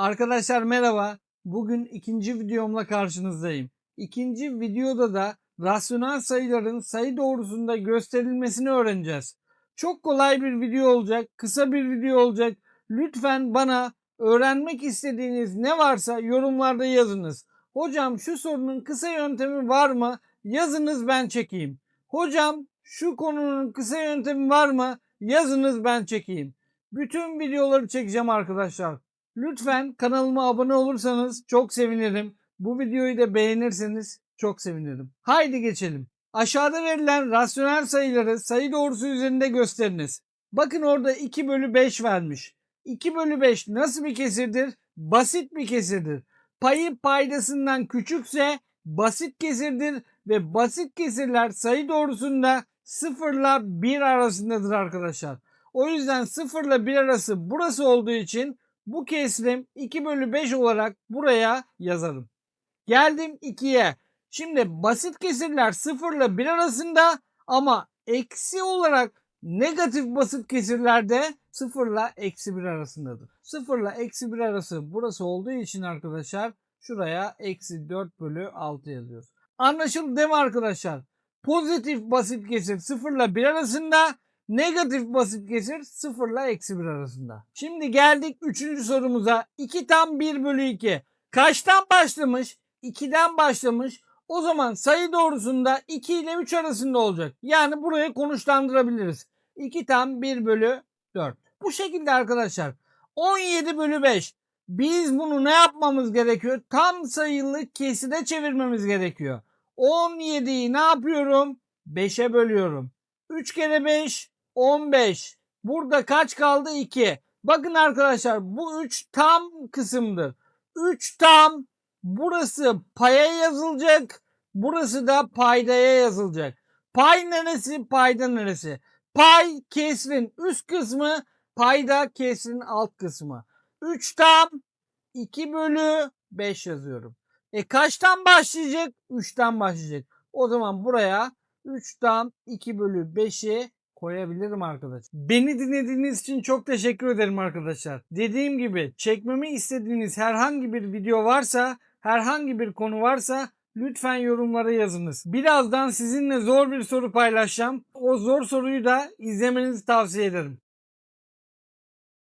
Arkadaşlar merhaba. Bugün ikinci videomla karşınızdayım. İkinci videoda da rasyonel sayıların sayı doğrusunda gösterilmesini öğreneceğiz. Çok kolay bir video olacak, kısa bir video olacak. Lütfen bana öğrenmek istediğiniz ne varsa yorumlarda yazınız. Hocam şu sorunun kısa yöntemi var mı? Yazınız ben çekeyim. Hocam şu konunun kısa yöntemi var mı? Yazınız ben çekeyim. Bütün videoları çekeceğim arkadaşlar. Lütfen kanalıma abone olursanız çok sevinirim. Bu videoyu da beğenirseniz çok sevinirim. Haydi geçelim. Aşağıda verilen rasyonel sayıları sayı doğrusu üzerinde gösteriniz. Bakın orada 2 bölü 5 vermiş. 2 bölü 5 nasıl bir kesirdir? Basit bir kesirdir. Payı paydasından küçükse basit kesirdir ve basit kesirler sayı doğrusunda 0 ile 1 arasındadır arkadaşlar. O yüzden 0 ile 1 arası burası olduğu için bu kesrim 2 bölü 5 olarak buraya yazarım. Geldim 2'ye. Şimdi basit kesirler 0 ile 1 arasında ama eksi olarak negatif basit kesirlerde 0 ile eksi 1 arasındadır. 0 ile eksi 1 arası burası olduğu için arkadaşlar şuraya eksi 4 bölü 6 yazıyoruz. Anlaşıldı değil mi arkadaşlar? Pozitif basit kesir 0 ile 1 arasında Negatif basit kesir 0 ile eksi 1 arasında. Şimdi geldik 3. sorumuza. 2 tam 1 bölü 2. Kaçtan başlamış? 2'den başlamış. O zaman sayı doğrusunda 2 ile 3 arasında olacak. Yani burayı konuşlandırabiliriz. 2 tam 1 bölü 4. Bu şekilde arkadaşlar. 17 bölü 5. Biz bunu ne yapmamız gerekiyor? Tam sayılı keside çevirmemiz gerekiyor. 17'yi ne yapıyorum? 5'e bölüyorum. 3 kere 5 15. Burada kaç kaldı? 2. Bakın arkadaşlar bu 3 tam kısımdır. 3 tam burası paya yazılacak. Burası da paydaya yazılacak. Pay neresi? Payda neresi? Pay kesrin üst kısmı, payda kesrin alt kısmı. 3 tam 2 bölü 5 yazıyorum. E kaçtan başlayacak? 3'ten başlayacak. O zaman buraya 3 tam 2 bölü 5'i koyabilirim arkadaşlar. Beni dinlediğiniz için çok teşekkür ederim arkadaşlar. Dediğim gibi çekmemi istediğiniz herhangi bir video varsa, herhangi bir konu varsa lütfen yorumlara yazınız. Birazdan sizinle zor bir soru paylaşacağım. O zor soruyu da izlemenizi tavsiye ederim.